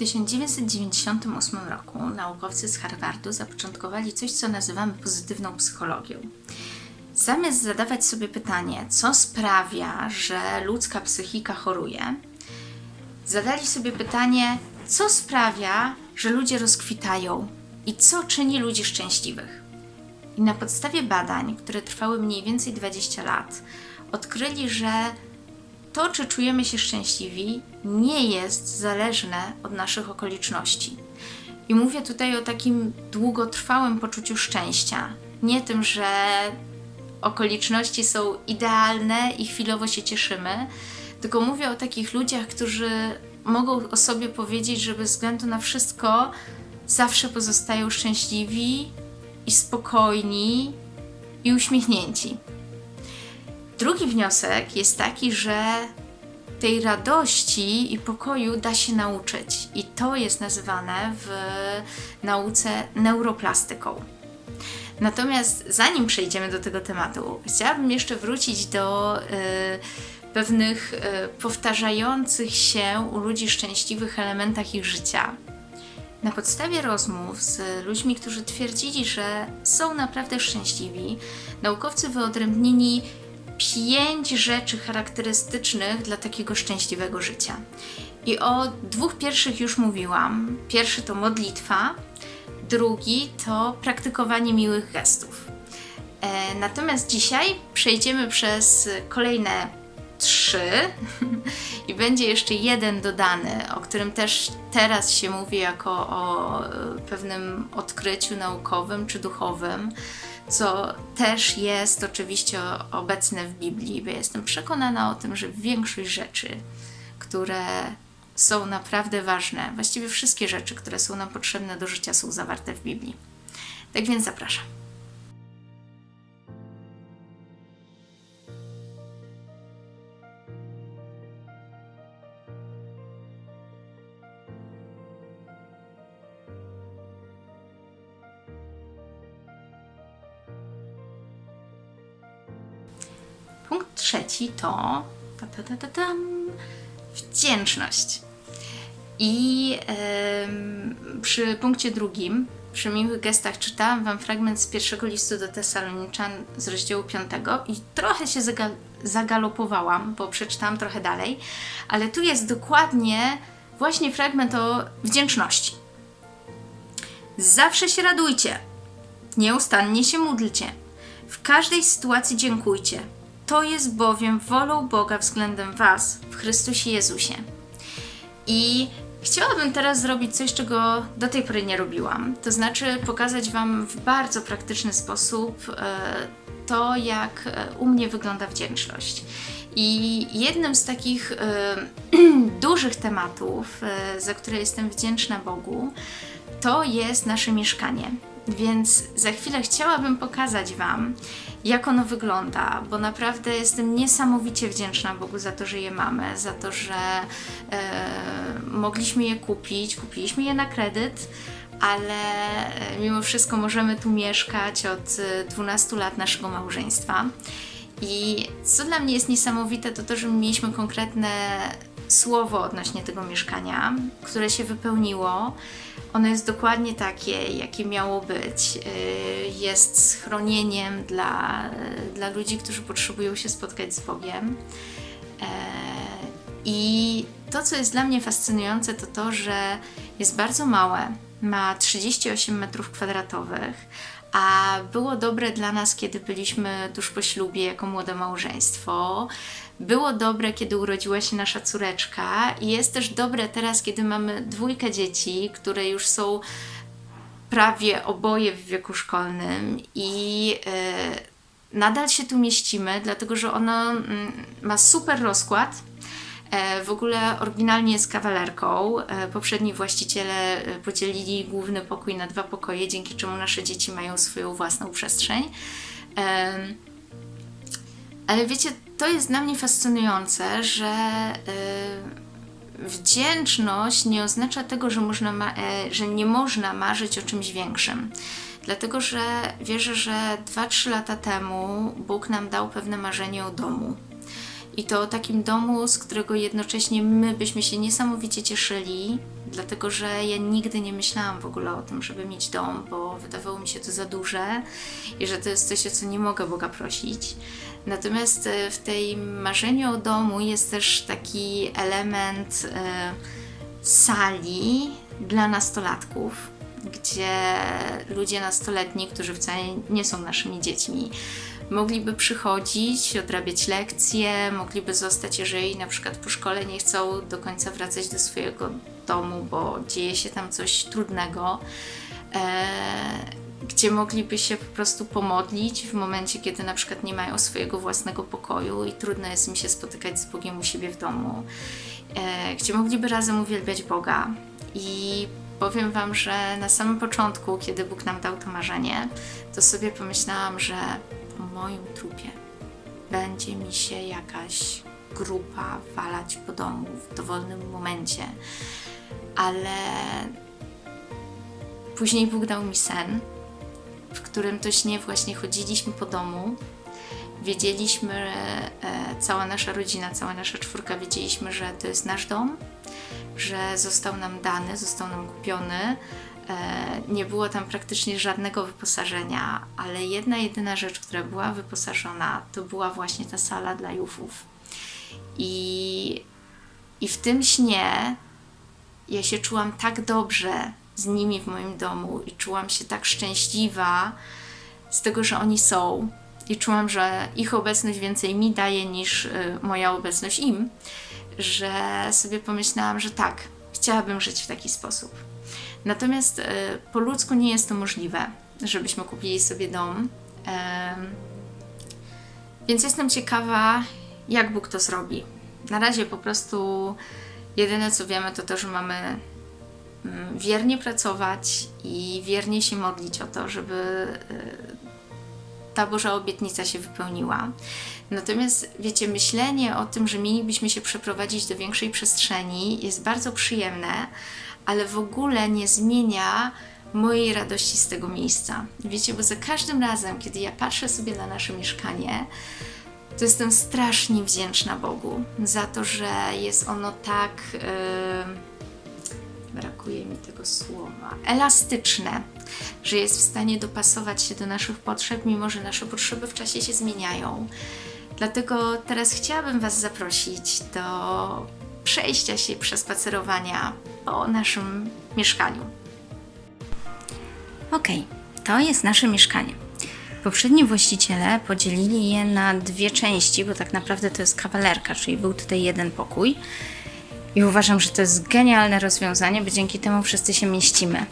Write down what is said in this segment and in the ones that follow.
1998 roku naukowcy z Harvardu zapoczątkowali coś, co nazywamy pozytywną psychologią. Zamiast zadawać sobie pytanie, co sprawia, że ludzka psychika choruje, zadali sobie pytanie, co sprawia, że ludzie rozkwitają i co czyni ludzi szczęśliwych. I na podstawie badań, które trwały mniej więcej 20 lat, odkryli, że to, czy czujemy się szczęśliwi, nie jest zależne od naszych okoliczności. I mówię tutaj o takim długotrwałym poczuciu szczęścia. Nie tym, że okoliczności są idealne i chwilowo się cieszymy, tylko mówię o takich ludziach, którzy mogą o sobie powiedzieć, że bez względu na wszystko zawsze pozostają szczęśliwi i spokojni i uśmiechnięci. Drugi wniosek jest taki, że tej radości i pokoju da się nauczyć, i to jest nazywane w nauce neuroplastyką. Natomiast zanim przejdziemy do tego tematu, chciałabym jeszcze wrócić do y, pewnych y, powtarzających się u ludzi szczęśliwych elementach ich życia. Na podstawie rozmów z ludźmi, którzy twierdzili, że są naprawdę szczęśliwi, naukowcy wyodrębnili pięć rzeczy charakterystycznych dla takiego szczęśliwego życia. I o dwóch pierwszych już mówiłam. Pierwszy to modlitwa, drugi to praktykowanie miłych gestów. E, natomiast dzisiaj przejdziemy przez kolejne trzy i będzie jeszcze jeden dodany, o którym też teraz się mówi jako o e, pewnym odkryciu naukowym czy duchowym, co też jest oczywiście obecne w Biblii, bo jestem przekonana o tym, że większość rzeczy, które są naprawdę ważne, właściwie wszystkie rzeczy, które są nam potrzebne do życia, są zawarte w Biblii. Tak więc zapraszam. Trzeci to ta, ta, ta, ta, tam, wdzięczność. I em, przy punkcie drugim, przy miłych gestach, czytałam Wam fragment z pierwszego listu do Tesaloniczan z rozdziału 5 i trochę się zaga- zagalopowałam, bo przeczytałam trochę dalej, ale tu jest dokładnie właśnie fragment o wdzięczności. Zawsze się radujcie, nieustannie się módlcie, w każdej sytuacji dziękujcie. To jest bowiem wolą Boga względem Was w Chrystusie Jezusie. I chciałabym teraz zrobić coś, czego do tej pory nie robiłam. To znaczy pokazać Wam w bardzo praktyczny sposób e, to, jak e, u mnie wygląda wdzięczność. I jednym z takich e, dużych tematów, za które jestem wdzięczna Bogu, to jest nasze mieszkanie. Więc za chwilę chciałabym pokazać Wam, jak ono wygląda, bo naprawdę jestem niesamowicie wdzięczna Bogu za to, że je mamy, za to, że e, mogliśmy je kupić, kupiliśmy je na kredyt, ale e, mimo wszystko możemy tu mieszkać od e, 12 lat naszego małżeństwa. I co dla mnie jest niesamowite, to to, że mieliśmy konkretne słowo odnośnie tego mieszkania, które się wypełniło. Ono jest dokładnie takie, jakie miało być. Yy, Jest schronieniem dla, dla ludzi, którzy potrzebują się spotkać z Bogiem. E, I to, co jest dla mnie fascynujące, to to, że jest bardzo małe. Ma 38 metrów kwadratowych, a było dobre dla nas, kiedy byliśmy tuż po ślubie jako młode małżeństwo. Było dobre, kiedy urodziła się nasza córeczka, i jest też dobre teraz, kiedy mamy dwójkę dzieci, które już są prawie oboje w wieku szkolnym i e, nadal się tu mieścimy, dlatego że ono mm, ma super rozkład. E, W ogóle oryginalnie jest kawalerką. E, Poprzedni właściciele podzielili główny pokój na dwa pokoje, dzięki czemu nasze dzieci mają swoją własną przestrzeń. Ale wiecie, to jest dla mnie fascynujące, że y, wdzięczność nie oznacza tego, że, można ma, e, że nie można marzyć o czymś większym. Dlatego, że wierzę, że 2-3 lata temu Bóg nam dał pewne marzenie o domu. I to o takim domu, z którego jednocześnie my byśmy się niesamowicie cieszyli, dlatego że ja nigdy nie myślałam w ogóle o tym, żeby mieć dom, bo wydawało mi się to za duże i że to jest coś, o co nie mogę Boga prosić. Natomiast e, w tej marzeniu o domu jest też taki element e, sali dla nastolatków, gdzie ludzie nastoletni, którzy wcale nie są naszymi dziećmi, mogliby przychodzić, odrabiać lekcje, mogliby zostać, jeżeli na przykład po szkole nie chcą do końca wracać do swojego domu, bo dzieje się tam coś trudnego. E, gdzie mogliby się po prostu pomodlić w momencie, kiedy na przykład nie mają swojego własnego pokoju i trudno jest im się spotykać z Bogiem u siebie w domu, e, gdzie mogliby razem uwielbiać Boga. I powiem Wam, że na samym początku, kiedy Bóg nam dał to marzenie, to sobie pomyślałam, że po moim trupie będzie mi się jakaś grupa walać po domu w dowolnym momencie. Ale później Bóg dał mi sen, w którym to śnie właśnie chodziliśmy po domu. Wiedzieliśmy, e, cała nasza rodzina, cała nasza czwórka, wiedzieliśmy, że to jest nasz dom, że został nam dany, został nam kupiony. E, nie było tam praktycznie żadnego wyposażenia, ale jedna jedyna rzecz, która była wyposażona, to była właśnie ta sala dla jufów. I, i w tym śnie ja się czułam tak dobrze z nimi w moim domu i czułam się tak szczęśliwa z tego, że oni są. I czułam, że ich obecność więcej mi daje niż y, moja obecność im, że sobie pomyślałam, że tak, chciałabym żyć w taki sposób. Natomiast y, po ludzku nie jest to możliwe, żebyśmy kupili sobie dom. Więc jestem ciekawa, jak Bóg to zrobi. Na razie po prostu jedyne co wiemy, to to, że mamy wiernie pracować i wiernie się modlić o to, żeby y, ta Boża obietnica się wypełniła. Natomiast wiecie, myślenie o tym, że mielibyśmy się przeprowadzić do większej przestrzeni jest bardzo przyjemne, ale w ogóle nie zmienia mojej radości z tego miejsca. Wiecie, bo za każdym razem, kiedy ja patrzę sobie na nasze mieszkanie, to jestem strasznie wdzięczna Bogu za to, że jest ono tak. Yy, brakuje mi tego słowa. Elastyczne, że jest w stanie dopasować się do naszych potrzeb, mimo że nasze potrzeby w czasie się zmieniają. Dlatego teraz chciałabym Was zaprosić do przejścia się, przespacerowania po naszym mieszkaniu. Ok, to jest nasze mieszkanie. Poprzedni właściciele podzielili je na dwie części, bo tak naprawdę to jest kawalerka, czyli był tutaj jeden pokój. I uważam, że to jest genialne rozwiązanie, bo dzięki temu wszyscy się mieścimy.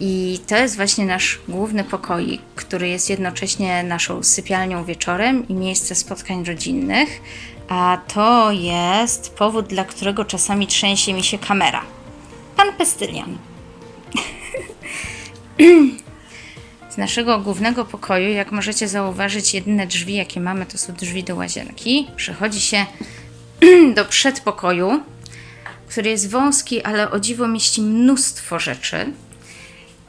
I to jest właśnie nasz główny pokoik, który jest jednocześnie naszą sypialnią wieczorem i miejsce spotkań rodzinnych. A to jest powód, dla którego czasami trzęsie mi się kamera. Pan Pestylian. Z naszego głównego pokoju, jak możecie zauważyć, jedyne drzwi, jakie mamy, to są drzwi do łazienki. Przechodzi się do przedpokoju, który jest wąski, ale o dziwo mieści mnóstwo rzeczy.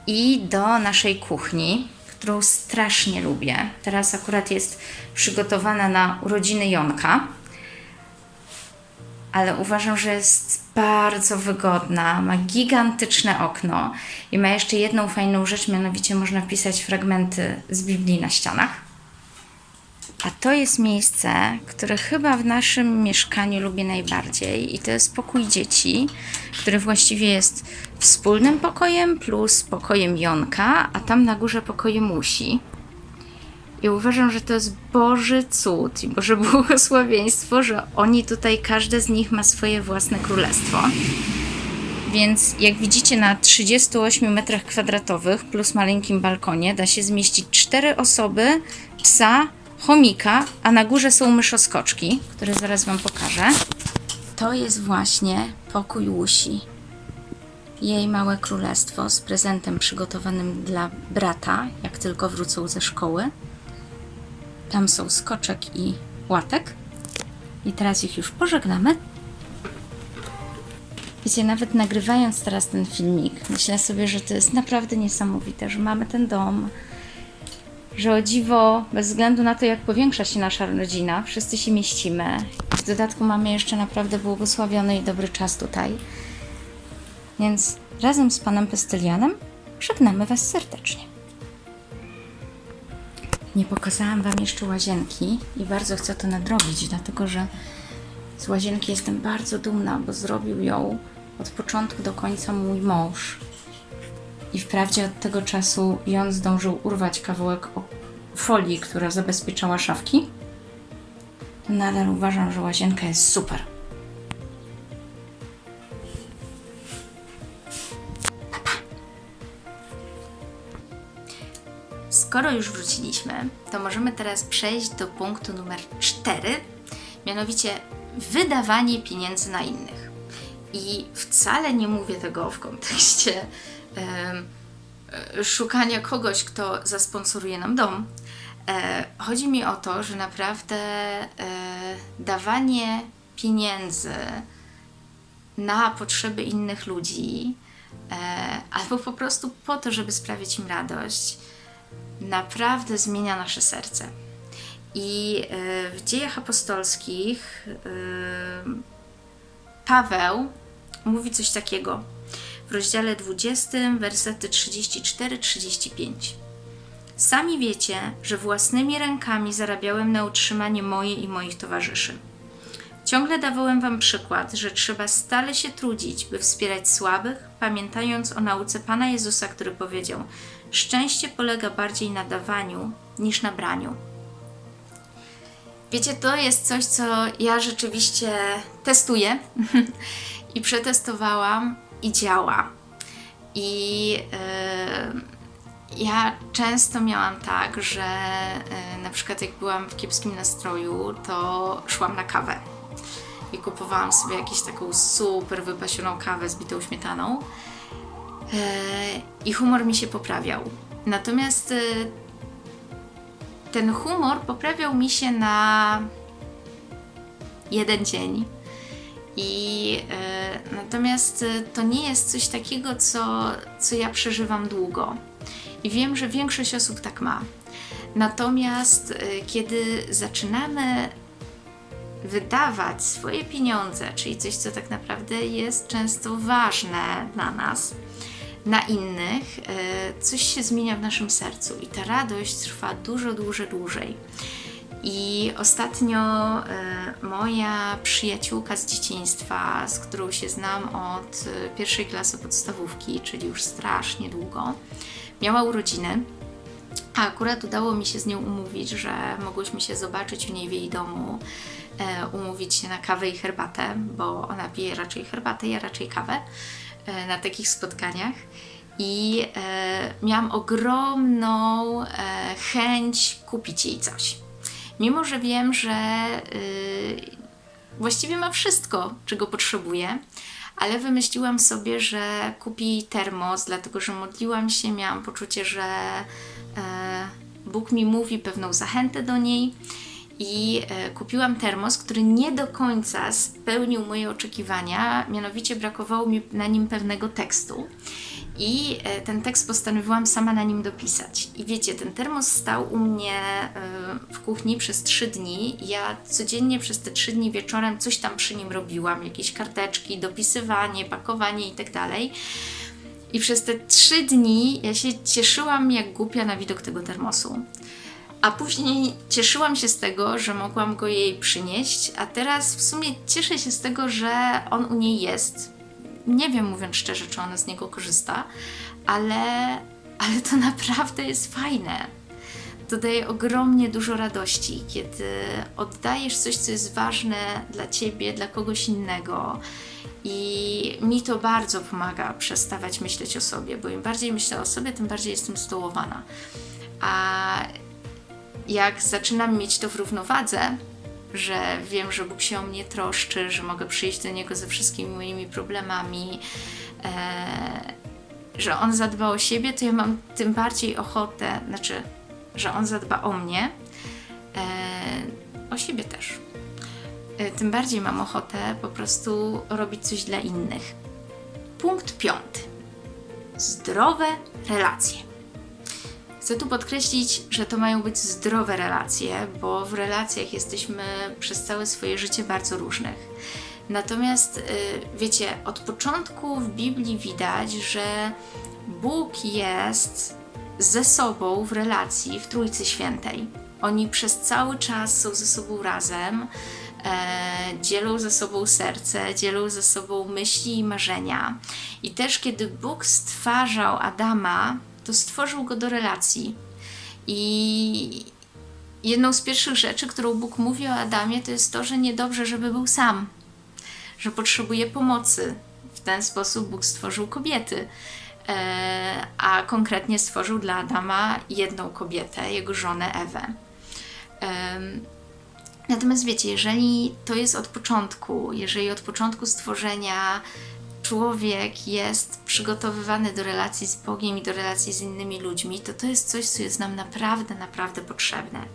I do naszej kuchni, którą strasznie lubię. Teraz akurat jest przygotowana na urodziny Jonka, ale uważam, że jest bardzo wygodna. Ma gigantyczne okno i ma jeszcze jedną fajną rzecz, mianowicie można wpisać fragmenty z Biblii na ścianach. A to jest miejsce, które chyba w naszym mieszkaniu lubię najbardziej, i to jest pokój dzieci, który właściwie jest wspólnym pokojem plus pokojem Jonka, a tam na górze pokojem Musi. I uważam, że to jest Boży cud i Boże błogosławieństwo, że oni tutaj, każde z nich ma swoje własne królestwo. Więc jak widzicie na 38 metrach kwadratowych plus maleńkim balkonie da się zmieścić cztery osoby, psa, chomika, a na górze są myszoskoczki, które zaraz Wam pokażę. To jest właśnie pokój Łusi. Jej małe królestwo z prezentem przygotowanym dla brata, jak tylko wrócą ze szkoły. Tam są skoczek i łatek. I teraz ich już pożegnamy. Wiecie, nawet nagrywając teraz ten filmik, myślę sobie, że to jest naprawdę niesamowite, że mamy ten dom, że o dziwo, bez względu na to, jak powiększa się nasza rodzina, wszyscy się mieścimy. W dodatku mamy jeszcze naprawdę błogosławiony i dobry czas tutaj. Więc razem z panem Pestylianem żegnamy was serdecznie. Nie pokazałam wam jeszcze łazienki i bardzo chcę to nadrobić, dlatego że z łazienki jestem bardzo dumna, bo zrobił ją od początku do końca mój mąż. I wprawdzie od tego czasu Jon zdążył urwać kawałek folii, która zabezpieczała szafki, nadal uważam, że łazienka jest super. Skoro już wróciliśmy, to możemy teraz przejść do punktu numer 4, mianowicie wydawanie pieniędzy na innych. I wcale nie mówię tego w kontekście szukania kogoś, kto zasponsoruje nam dom. E, chodzi mi o to, że naprawdę e, dawanie pieniędzy na potrzeby innych ludzi, e, albo po prostu po to, żeby sprawić im radość, naprawdę zmienia nasze serce. I e, w dziejach apostolskich e, Paweł mówi coś takiego w rozdziale 20, wersety 34-35. Sami wiecie, że własnymi rękami zarabiałem na utrzymanie moje i moich towarzyszy. Ciągle dawałem Wam przykład, że trzeba stale się trudzić, by wspierać słabych, pamiętając o nauce Pana Jezusa, który powiedział: Szczęście polega bardziej na dawaniu niż na braniu. Wiecie, to jest coś, co ja rzeczywiście testuję i przetestowałam i działa. I yy, ja często miałam tak, że yy, na przykład jak byłam w kiepskim nastroju, to szłam na kawę i kupowałam sobie jakąś taką super wypasioną kawę z bitą śmietaną yy, i humor mi się poprawiał. Natomiast yy, ten humor poprawiał mi się na jeden dzień. I e, natomiast e, to nie jest coś takiego, co, co ja przeżywam długo. I wiem, że większość osób tak ma. Natomiast e, kiedy zaczynamy wydawać swoje pieniądze, czyli coś, co tak naprawdę jest często ważne dla nas, na innych, e, coś się zmienia w naszym sercu i ta radość trwa dużo, dużo dłużej. I ostatnio e, moja przyjaciółka z dzieciństwa, z którą się znam od e, pierwszej klasy podstawówki, czyli już strasznie długo, miała urodziny. A akurat udało mi się z nią umówić, że mogłyśmy się zobaczyć u niej w jej domu, e, umówić się na kawę i herbatę, bo ona pije raczej herbatę, ja raczej kawę na takich spotkaniach. I miałam ogromną chęć kupić jej coś. Mimo, że wiem, że y, właściwie ma wszystko, czego potrzebuje, ale wymyśliłam sobie, że kupi termos, dlatego że modliłam się, miałam poczucie, że e, Bóg mi mówi pewną zachętę do niej i e, kupiłam termos, który nie do końca spełnił moje oczekiwania, mianowicie brakowało mi na nim pewnego tekstu. I e, ten tekst postanowiłam sama na nim dopisać. I wiecie, ten termos stał u mnie e, w kuchni przez trzy dni. Ja codziennie przez te trzy dni wieczorem coś tam przy nim robiłam, jakieś karteczki, dopisywanie, pakowanie i tak. I przez te trzy dni ja się cieszyłam jak głupia na widok tego termosu. A później cieszyłam się z tego, że mogłam go jej przynieść, a teraz w sumie cieszę się z tego, że on u niej jest. Nie wiem, mówiąc szczerze, czy ona z niego korzysta, ale, ale to naprawdę jest fajne. To daje ogromnie dużo radości, kiedy oddajesz coś, co jest ważne dla ciebie, dla kogoś innego. I mi to bardzo pomaga przestawać myśleć o sobie, bo im bardziej myślę o sobie, tym bardziej jestem stołowana. A jak zaczynam mieć to w równowadze, że wiem, że Bóg się o mnie troszczy, że mogę przyjść do Niego ze wszystkimi moimi problemami, e, że On zadba o siebie, to ja mam tym bardziej ochotę, znaczy, że On zadba o mnie, e, o siebie też. E, tym bardziej mam ochotę po prostu robić coś dla innych. Punkt piąty. Zdrowe relacje. Chcę tu podkreślić, że to mają być zdrowe relacje, bo w relacjach jesteśmy przez całe swoje życie bardzo różnych. Natomiast y, wiecie, od początku w Biblii widać, że Bóg jest ze sobą w relacji w Trójcy Świętej. Oni przez cały czas są ze sobą razem, e, dzielą ze sobą serce, dzielą ze sobą myśli i marzenia. I też kiedy Bóg stwarzał Adama, to stworzył go do relacji. I jedną z pierwszych rzeczy, którą Bóg mówi o Adamie, to jest to, że niedobrze, żeby był sam, że potrzebuje pomocy. W ten sposób Bóg stworzył kobiety, e, a konkretnie stworzył dla Adama jedną kobietę, jego żonę Ewę. Em, Natomiast wiecie, jeżeli to jest od początku, jeżeli od początku stworzenia człowiek jest przygotowywany do relacji z Bogiem i do relacji z innymi ludźmi, to to jest coś, co jest nam naprawdę, naprawdę potrzebne.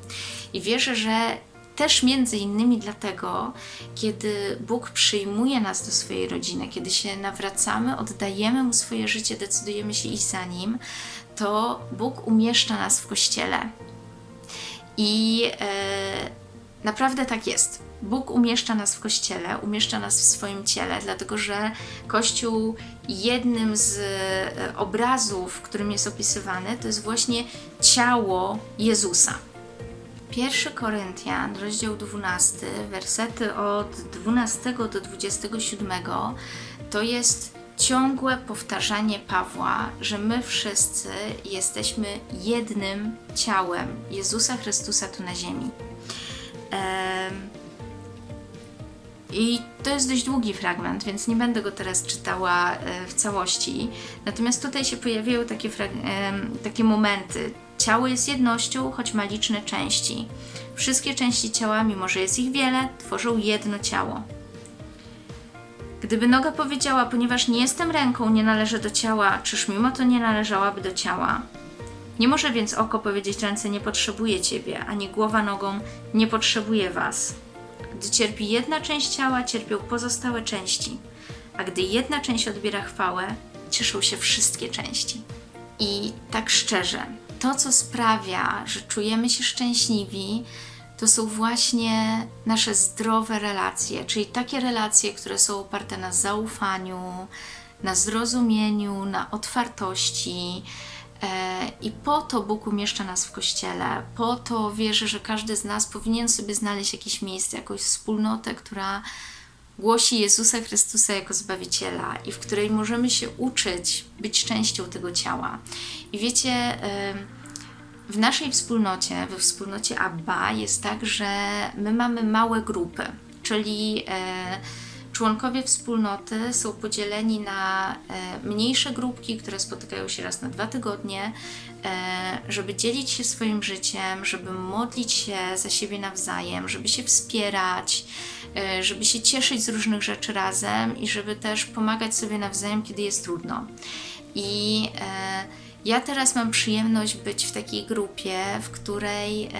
I wierzę, że też między innymi dlatego, kiedy Bóg przyjmuje nas do swojej rodziny, kiedy się nawracamy, oddajemy Mu swoje życie, decydujemy się iść za Nim, to Bóg umieszcza nas w kościele. I e, naprawdę tak jest. Bóg umieszcza nas w kościele, umieszcza nas w swoim ciele, dlatego że Kościół jednym z e, obrazów, którym jest opisywany, to jest właśnie ciało Jezusa. 1 Koryntian, rozdział 12, wersety od 12 do 27, to jest ciągłe powtarzanie Pawła, że my wszyscy jesteśmy jednym ciałem Jezusa Chrystusa tu na ziemi. I to jest dość długi fragment, więc nie będę go teraz czytała e, w całości. Natomiast tutaj się pojawiają takie, takie momenty. Ciało jest jednością, choć ma liczne części. Wszystkie części ciała, mimo że jest ich wiele, tworzą jedno ciało. Gdyby noga powiedziała, ponieważ nie jestem ręką, nie należę do ciała, czyż mimo to nie należałaby do ciała? Nie może więc oko powiedzieć ręce nie potrzebuje ciebie, ani głowa nogą nie potrzebuje was. Gdy cierpi jedna część ciała, cierpią pozostałe części, a gdy jedna część odbiera chwałę, cieszą się wszystkie części. I tak szczerze, to co sprawia, że czujemy się szczęśliwi, to są właśnie nasze zdrowe relacje, czyli takie relacje, które są oparte na zaufaniu, na zrozumieniu, na otwartości. E, I po to Bóg umieszcza nas w kościele, po to wierzę, że każdy z nas powinien sobie znaleźć jakieś miejsce, jakąś wspólnotę, która głosi Jezusa Chrystusa jako Zbawiciela i w której możemy się uczyć być częścią tego ciała. I wiecie, w naszej wspólnocie, we wspólnocie Abba jest tak, że my mamy małe grupy, czyli e, członkowie wspólnoty są podzieleni na e, mniejsze grupki, które spotykają się raz na dwa tygodnie, e, żeby dzielić się swoim życiem, żeby modlić się za siebie nawzajem, żeby się wspierać, e, żeby się cieszyć z różnych rzeczy razem i żeby też pomagać sobie nawzajem, kiedy jest trudno. I ja teraz mam przyjemność być w takiej grupie, w której e,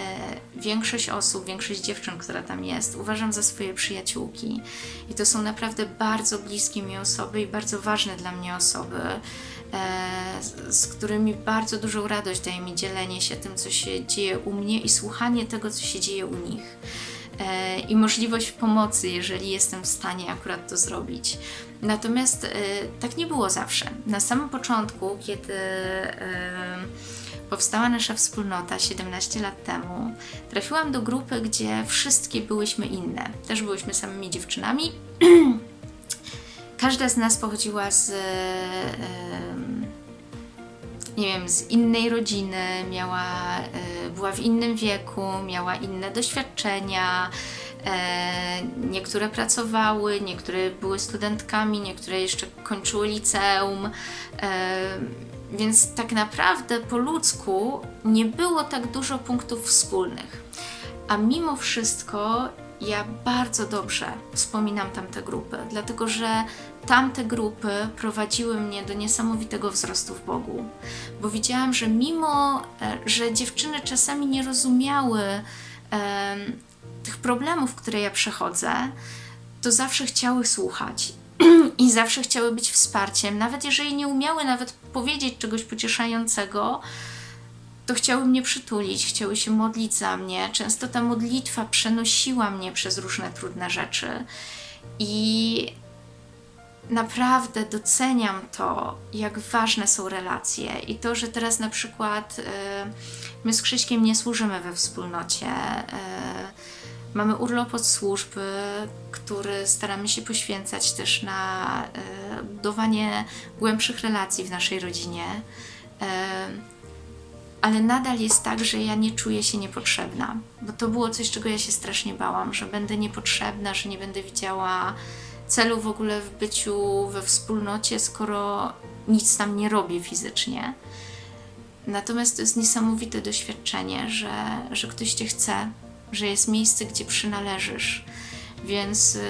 większość osób, większość dziewczyn, która tam jest, uważam za swoje przyjaciółki. I to są naprawdę bardzo bliskie mi osoby i bardzo ważne dla mnie osoby, e, z, którymi bardzo dużą radość daje mi dzielenie się tym, co się dzieje u mnie i słuchanie tego, co się dzieje u nich e, i możliwość pomocy, jeżeli jestem w stanie akurat to zrobić. Natomiast e, tak nie było zawsze. Na samym początku, kiedy e, powstała nasza wspólnota 17 lat temu, trafiłam do grupy, gdzie wszystkie byłyśmy inne. Też byłyśmy samymi dziewczynami. Każda z nas pochodziła z. em, nie wiem, z innej rodziny, miała, była w innym wieku, miała inne doświadczenia. E, niektóre pracowały, niektóre były studentkami, niektóre jeszcze kończyły liceum. E, więc tak naprawdę po ludzku nie było tak dużo punktów wspólnych. A mimo wszystko ja bardzo dobrze wspominam tamte grupy, dlatego że tamte grupy prowadziły mnie do niesamowitego wzrostu w Bogu. Bo widziałam, że mimo, e, że dziewczyny czasami nie rozumiały tych problemów, które ja przechodzę, to zawsze chciały słuchać i zawsze chciały być wsparciem, nawet jeżeli nie umiały nawet powiedzieć czegoś pocieszającego, to chciały mnie przytulić, chciały się modlić za mnie. Często ta modlitwa przenosiła mnie przez różne trudne rzeczy. I naprawdę doceniam to, jak ważne są relacje i to, że teraz na przykład y, my z Krzyśkiem nie służymy we wspólnocie. Mamy urlop od służby, który staramy się poświęcać też na y, budowanie głębszych relacji w naszej rodzinie. Y, ale nadal jest tak, że ja nie czuję się niepotrzebna, bo to było coś, czego ja się strasznie bałam, że będę niepotrzebna, że nie będę widziała celu w ogóle w byciu we wspólnocie, skoro nic tam nie robię fizycznie. Natomiast to jest niesamowite doświadczenie, że, że ktoś cię chce, że jest miejsce, gdzie przynależysz. Więc y,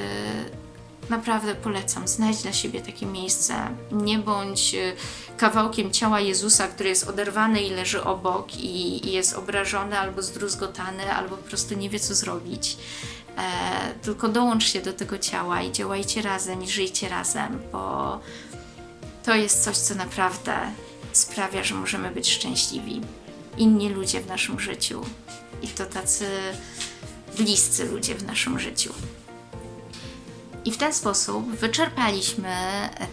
naprawdę polecam, znajdź dla siebie takie miejsce. Nie bądź y, kawałkiem ciała Jezusa, który jest oderwany i leży obok i, jest obrażony albo zdruzgotany, albo po prostu nie wie, co zrobić. E, tylko dołącz się do tego ciała i działajcie razem i żyjcie razem, bo to jest coś, co naprawdę sprawia, że możemy być szczęśliwi. Inni ludzie w naszym życiu i to tacy bliscy ludzie w naszym życiu. I w ten sposób wyczerpaliśmy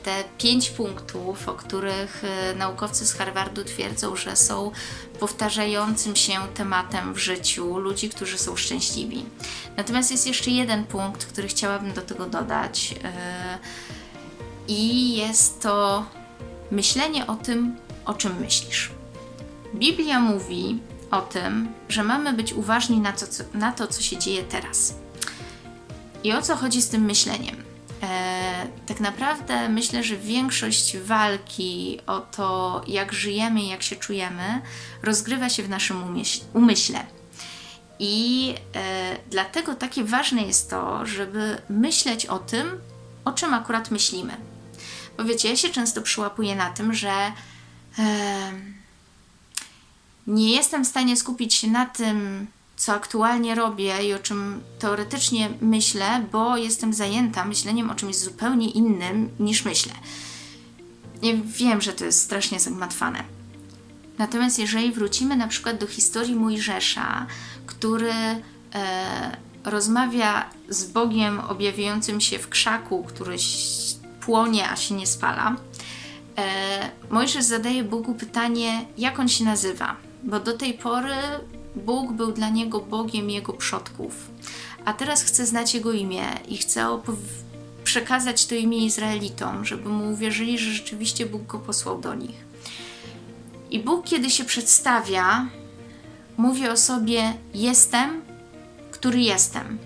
te pięć punktów, o których e, naukowcy z Harvardu twierdzą, że są powtarzającym się tematem w życiu ludzi, którzy są szczęśliwi. Natomiast jest jeszcze jeden punkt, który chciałabym do tego dodać. e, I jest to myślenie o tym, o czym myślisz. Biblia mówi o tym, że mamy być uważni na to, co, na to, co się dzieje teraz. I o co chodzi z tym myśleniem? E, tak naprawdę myślę, że większość walki o to, jak żyjemy i jak się czujemy, rozgrywa się w naszym umyśl- umyśle. I e, dlatego takie ważne jest to, żeby myśleć o tym, o czym akurat myślimy. Bo wiecie, ja się często przyłapuję na tym, że e, nie jestem w stanie skupić się na tym, co aktualnie robię i o czym teoretycznie myślę, bo jestem zajęta myśleniem o czymś zupełnie innym niż myślę. Ja wiem, że to jest strasznie zagmatwane. Natomiast jeżeli wrócimy na przykład do historii Mojżesza, który e, rozmawia z Bogiem objawiającym się w krzaku, który płonie, a się nie spala, e, Mojżesz zadaje Bogu pytanie, jak on się nazywa, bo do tej pory Bóg był dla niego Bogiem jego przodków, a teraz chce znać jego imię i chce przekazać to imię Izraelitom, żeby mu uwierzyli, że rzeczywiście Bóg go posłał do nich. I Bóg, kiedy się przedstawia, mówi o sobie: Jestem, który jestem.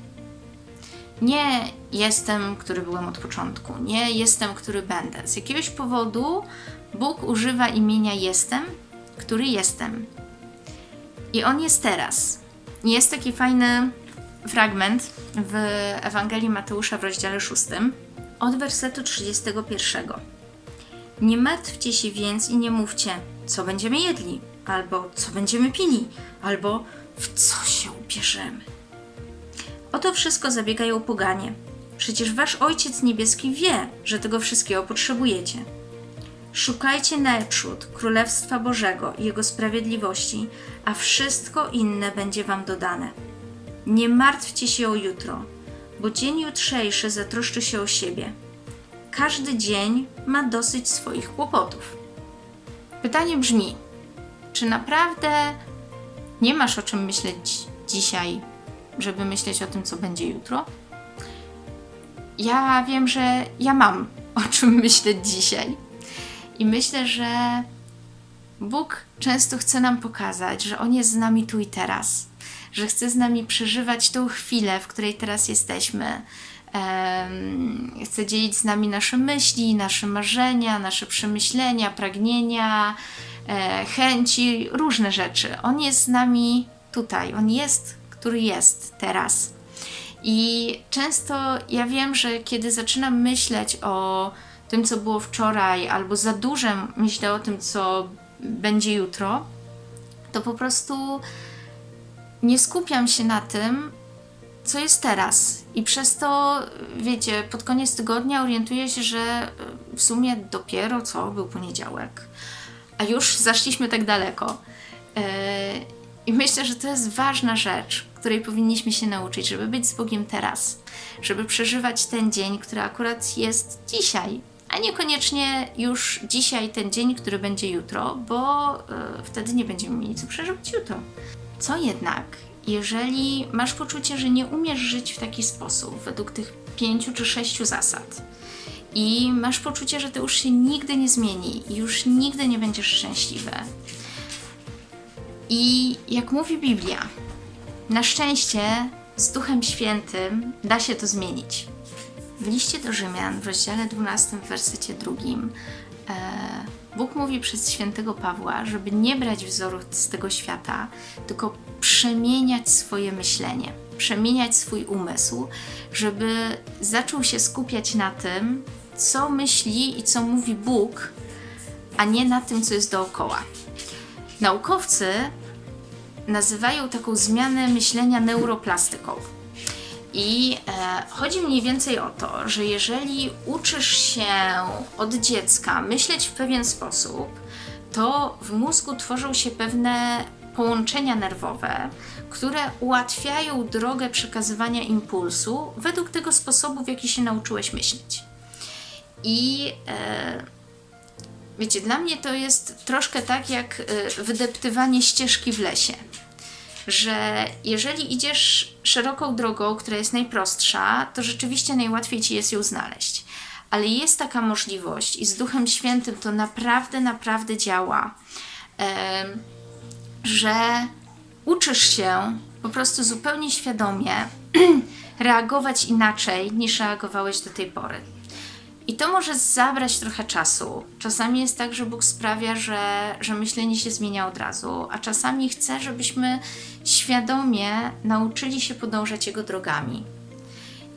Nie jestem, który byłem od początku, nie jestem, który będę. Z jakiegoś powodu Bóg używa imienia jestem, który jestem. I on jest teraz. Jest taki fajny fragment w Ewangelii Mateusza w rozdziale 6 od wersetu 31. Nie martwcie się więc i nie mówcie, co będziemy jedli, albo co będziemy pili, albo w co się ubierzemy. O to wszystko zabiegają poganie. Przecież wasz Ojciec Niebieski wie, że tego wszystkiego potrzebujecie. Szukajcie najprzód Królestwa Bożego i Jego sprawiedliwości, a wszystko inne będzie Wam dodane. Nie martwcie się o jutro, bo dzień jutrzejszy zatroszczy się o siebie. Każdy dzień ma dosyć swoich kłopotów. Pytanie brzmi: czy naprawdę nie masz o czym myśleć dzisiaj, żeby myśleć o tym, co będzie jutro? Ja wiem, że ja mam o czym myśleć dzisiaj. I myślę, że Bóg często chce nam pokazać, że On jest z nami tu i teraz, że chce z nami przeżywać tą chwilę, w której teraz jesteśmy. Em, chce dzielić z nami nasze myśli, nasze marzenia, nasze przemyślenia, pragnienia, e, chęci, różne rzeczy. On jest z nami tutaj, On jest, który jest teraz. I często ja wiem, że kiedy zaczynam myśleć o tym, co było wczoraj, albo za dużo myślę o tym, co będzie jutro, to po prostu nie skupiam się na tym, co jest teraz. I przez to, wiecie, pod koniec tygodnia orientuję się, że w sumie dopiero co był poniedziałek, a już zaszliśmy tak daleko. E, I myślę, że to jest ważna rzecz, której powinniśmy się nauczyć, żeby być z Bogiem teraz, żeby przeżywać ten dzień, który akurat jest dzisiaj, a niekoniecznie już dzisiaj ten dzień, który będzie jutro, bo e, wtedy nie będziemy mieli co przeżywać jutro. Co jednak, jeżeli masz poczucie, że nie umiesz żyć w taki sposób, według tych pięciu czy sześciu zasad, i masz poczucie, że to już się nigdy nie zmieni już nigdy nie będziesz szczęśliwy. I jak mówi Biblia, na szczęście z Duchem Świętym da się to zmienić. W liście do Rzymian w rozdziale 12, w wersecie drugim, e, Bóg mówi przez świętego Pawła, żeby nie brać wzoru z tego świata, tylko przemieniać swoje myślenie, przemieniać swój umysł, żeby zaczął się skupiać na tym, co myśli i co mówi Bóg, a nie na tym, co jest dookoła. Naukowcy nazywają taką zmianę myślenia neuroplastyką. I e, chodzi mniej więcej o to, że jeżeli uczysz się od dziecka myśleć w pewien sposób, to w mózgu tworzą się pewne połączenia nerwowe, które ułatwiają drogę przekazywania impulsu według tego sposobu, w jaki się nauczyłeś myśleć. I e, wiecie, dla mnie to jest troszkę tak jak e, wydeptywanie ścieżki w lesie że jeżeli idziesz szeroką drogą, która jest najprostsza, to rzeczywiście najłatwiej ci jest ją znaleźć. Ale jest taka możliwość i z Duchem Świętym to naprawdę, naprawdę działa, że uczysz się po prostu zupełnie świadomie reagować inaczej niż reagowałeś do tej pory. I to może zabrać trochę czasu. Czasami jest tak, że Bóg sprawia, że, że myślenie się zmienia od razu, a czasami chce, żebyśmy świadomie nauczyli się podążać Jego drogami.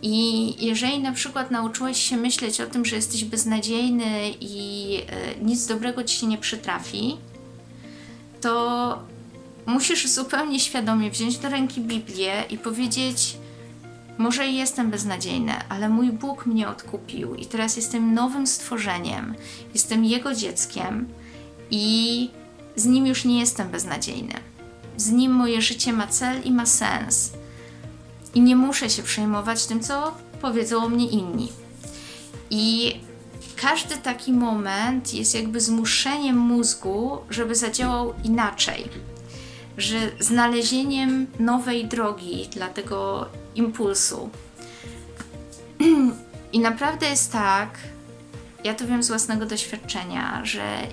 I jeżeli na przykład nauczyłeś się myśleć o tym, że jesteś beznadziejny i e, nic dobrego ci się nie przytrafi, to musisz zupełnie świadomie wziąć do ręki Biblię i powiedzieć: może jestem beznadziejny, ale mój Bóg mnie odkupił i teraz jestem nowym stworzeniem, jestem Jego dzieckiem i z Nim już nie jestem beznadziejny. Z Nim moje życie ma cel i ma sens. I nie muszę się przejmować tym, co powiedzą o mnie inni. I każdy taki moment jest jakby zmuszeniem mózgu, żeby zadziałał inaczej że znalezieniem nowej drogi dla tego impulsu. I naprawdę jest tak, ja to wiem z własnego doświadczenia, że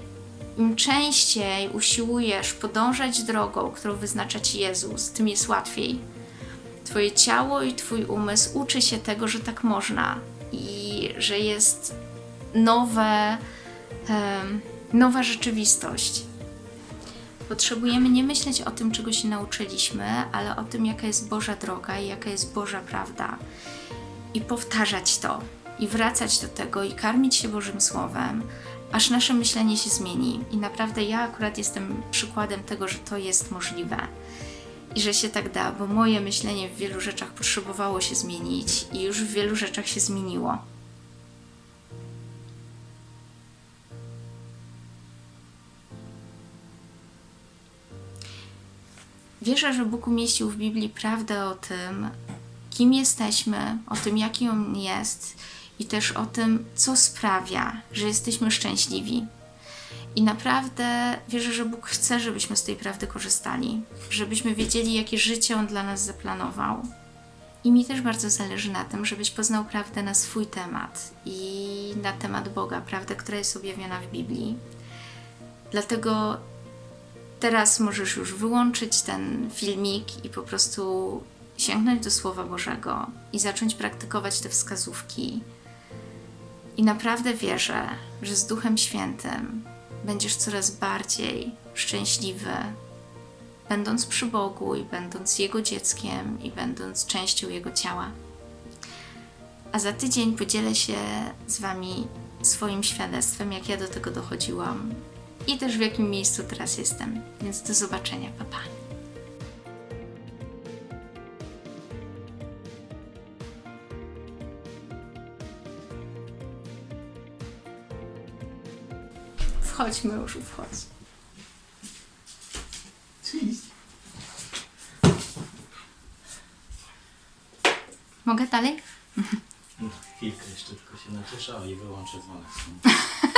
im częściej usiłujesz podążać drogą, którą wyznacza ci Jezus, tym jest łatwiej. Twoje ciało i Twój umysł uczy się tego, że tak można i że jest nowe, um, nowa rzeczywistość. Potrzebujemy nie myśleć o tym, czego się nauczyliśmy, ale o tym, jaka jest Boża droga i jaka jest Boża prawda. I powtarzać to, i wracać do tego, i karmić się Bożym Słowem, aż nasze myślenie się zmieni. I naprawdę ja akurat jestem przykładem tego, że to jest możliwe i że się tak da, bo moje myślenie w wielu rzeczach potrzebowało się zmienić i już w wielu rzeczach się zmieniło. Wierzę, że Bóg umieścił w Biblii prawdę o tym, kim jesteśmy, o tym, jaki On jest i też o tym, co sprawia, że jesteśmy szczęśliwi. I naprawdę wierzę, że Bóg chce, żebyśmy z tej prawdy korzystali, żebyśmy wiedzieli, jakie życie On dla nas zaplanował. I mi też bardzo zależy na tym, żebyś poznał prawdę na swój temat i na temat Boga, prawdę, która jest objawiona w Biblii. Dlatego teraz możesz już wyłączyć ten filmik i po prostu sięgnąć do Słowa Bożego i zacząć praktykować te wskazówki. I naprawdę wierzę, że z Duchem Świętym będziesz coraz bardziej szczęśliwy, będąc przy Bogu i będąc Jego dzieckiem i będąc częścią Jego ciała. A za tydzień podzielę się z Wami swoim świadectwem, jak ja do tego dochodziłam i też w jakim miejscu teraz jestem. Więc do zobaczenia, pa pa! Wchodźmy już, wchodź. Mogę dalej? No, chwilkę jeszcze tylko się naciesza i wyłączę dzwonek.